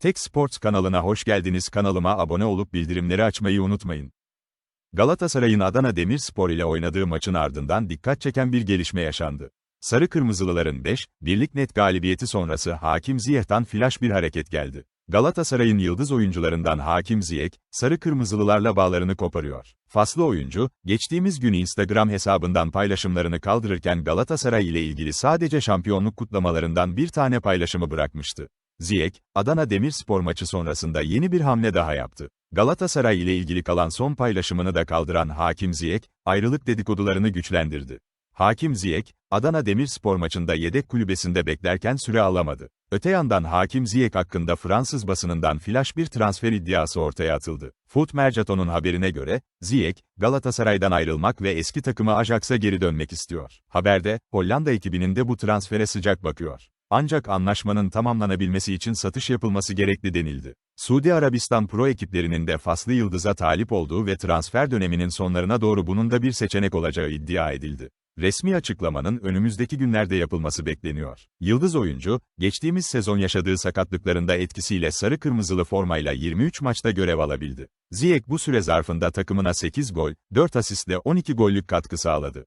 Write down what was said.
Tek Sports kanalına hoş geldiniz. Kanalıma abone olup bildirimleri açmayı unutmayın. Galatasaray'ın Adana Demirspor ile oynadığı maçın ardından dikkat çeken bir gelişme yaşandı. Sarı Kırmızılıların 5, birlik net galibiyeti sonrası Hakim Ziyech'tan flash bir hareket geldi. Galatasaray'ın yıldız oyuncularından Hakim Ziyech, Sarı Kırmızılılarla bağlarını koparıyor. Faslı oyuncu, geçtiğimiz gün Instagram hesabından paylaşımlarını kaldırırken Galatasaray ile ilgili sadece şampiyonluk kutlamalarından bir tane paylaşımı bırakmıştı. Ziyech, Adana Demirspor maçı sonrasında yeni bir hamle daha yaptı. Galatasaray ile ilgili kalan son paylaşımını da kaldıran Hakim Ziyech, ayrılık dedikodularını güçlendirdi. Hakim Ziyech, Adana Demirspor maçında yedek kulübesinde beklerken süre alamadı. Öte yandan Hakim Ziyech hakkında Fransız basınından flash bir transfer iddiası ortaya atıldı. Foot Mercato'nun haberine göre, Ziyech, Galatasaray'dan ayrılmak ve eski takımı Ajax'a geri dönmek istiyor. Haberde, Hollanda ekibinin de bu transfere sıcak bakıyor. Ancak anlaşmanın tamamlanabilmesi için satış yapılması gerekli denildi. Suudi Arabistan pro ekiplerinin de Faslı Yıldız'a talip olduğu ve transfer döneminin sonlarına doğru bunun da bir seçenek olacağı iddia edildi. Resmi açıklamanın önümüzdeki günlerde yapılması bekleniyor. Yıldız oyuncu, geçtiğimiz sezon yaşadığı sakatlıklarında etkisiyle sarı kırmızılı formayla 23 maçta görev alabildi. Ziyech bu süre zarfında takımına 8 gol, 4 asistle 12 gollük katkı sağladı.